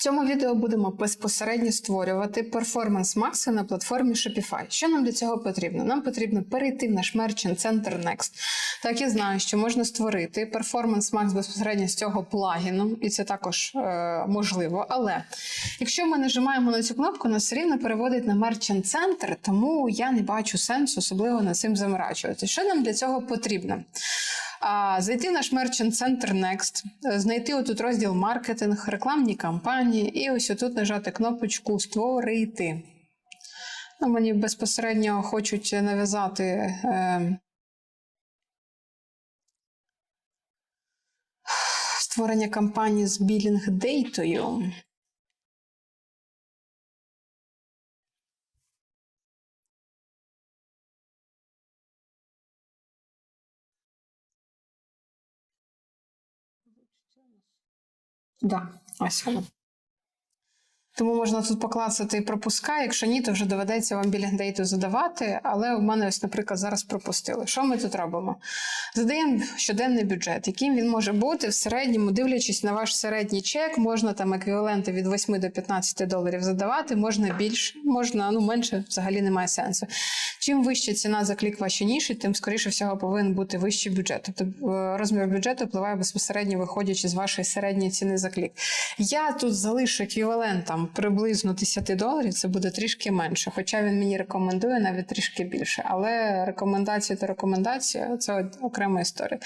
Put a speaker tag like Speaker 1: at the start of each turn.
Speaker 1: В цьому відео будемо безпосередньо створювати перформанс Макси на платформі Shopify. Що нам для цього потрібно? Нам потрібно перейти в наш Merchant Center Next. Так я знаю, що можна створити перформанс Max безпосередньо з цього плагіну, і це також е, можливо. Але якщо ми нажимаємо на цю кнопку, нас все рівно переводить на Merchant Center, тому я не бачу сенсу особливо над цим заморачувати. Що нам для цього потрібно? Зайти в наш Merchant Center Next, е, знайти отут розділ маркетинг, рекламні кампанії, і ось отут нажати кнопочку Створити. Ну, мені безпосередньо хочуть нав'язати. Е, Створення кампанії з білінг Да, ось воно. Тому можна тут поклацати пропускай, якщо ні, то вже доведеться вам білінг дейту задавати. Але у мене ось, наприклад, зараз пропустили. Що ми тут робимо? Задаємо щоденний бюджет, яким він може бути в середньому, дивлячись на ваш середній чек, можна там еквіваленти від 8 до 15 доларів задавати, можна більше, можна ну менше, взагалі немає сенсу. Чим вища ціна за клік вашій ніші, тим скоріше всього повинен бути вищий бюджет. Тобто е, розмір бюджету впливає безпосередньо виходячи з вашої середньої ціни за клік. Я тут залишу еквівалент там приблизно 10 доларів, це буде трішки менше. Хоча він мені рекомендує навіть трішки більше. Але рекомендація та рекомендація це окрема історія.